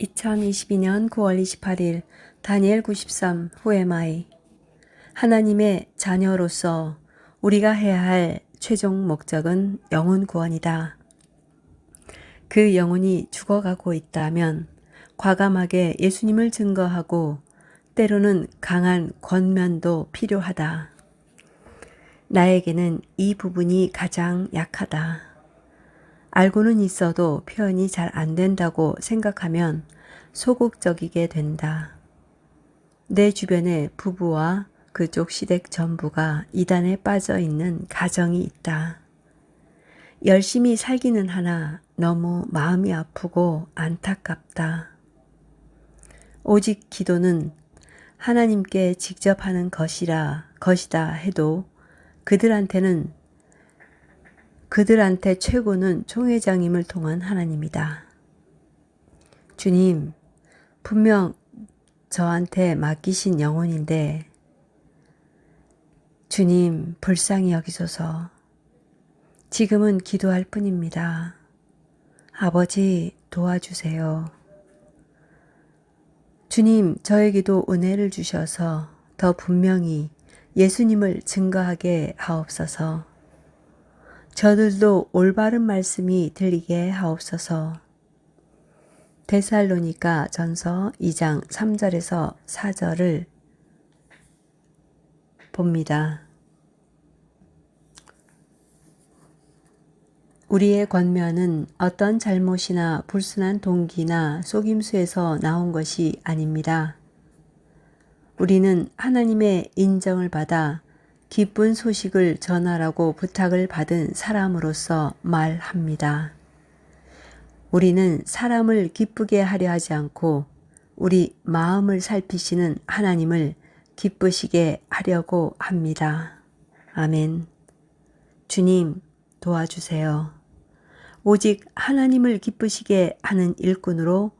2022년 9월 28일 다니엘 93 후에마이 하나님의 자녀로서 우리가 해야 할 최종 목적은 영혼 구원이다. 그 영혼이 죽어가고 있다면 과감하게 예수님을 증거하고 때로는 강한 권면도 필요하다. 나에게는 이 부분이 가장 약하다. 알고는 있어도 표현이 잘 안 된다고 생각하면 소극적이게 된다. 내 주변에 부부와 그쪽 시댁 전부가 이단에 빠져 있는 가정이 있다. 열심히 살기는 하나 너무 마음이 아프고 안타깝다. 오직 기도는 하나님께 직접 하는 것이라 것이다 해도 그들한테는 그들한테 최고는 총회장임을 통한 하나님이다. 주님, 분명 저한테 맡기신 영혼인데, 주님, 불쌍히 여기소서. 지금은 기도할 뿐입니다. 아버지, 도와주세요. 주님, 저에게도 은혜를 주셔서 더 분명히 예수님을 증거하게 하옵소서. 저들도 올바른 말씀이 들리게 하옵소서. 데살로니가 전서 2장 3절에서 4절을 봅니다. 우리의 권면은 어떤 잘못이나 불순한 동기나 속임수에서 나온 것이 아닙니다. 우리는 하나님의 인정을 받아 기쁜 소식을 전하라고 부탁을 받은 사람으로서 말합니다. 우리는 사람을 기쁘게 하려 하지 않고 우리 마음을 살피시는 하나님을 기쁘시게 하려고 합니다. 아멘. 주님, 도와주세요. 오직 하나님을 기쁘시게 하는 일꾼으로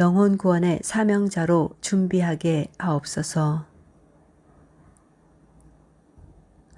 영혼 구원의 사명자로 준비하게 하옵소서.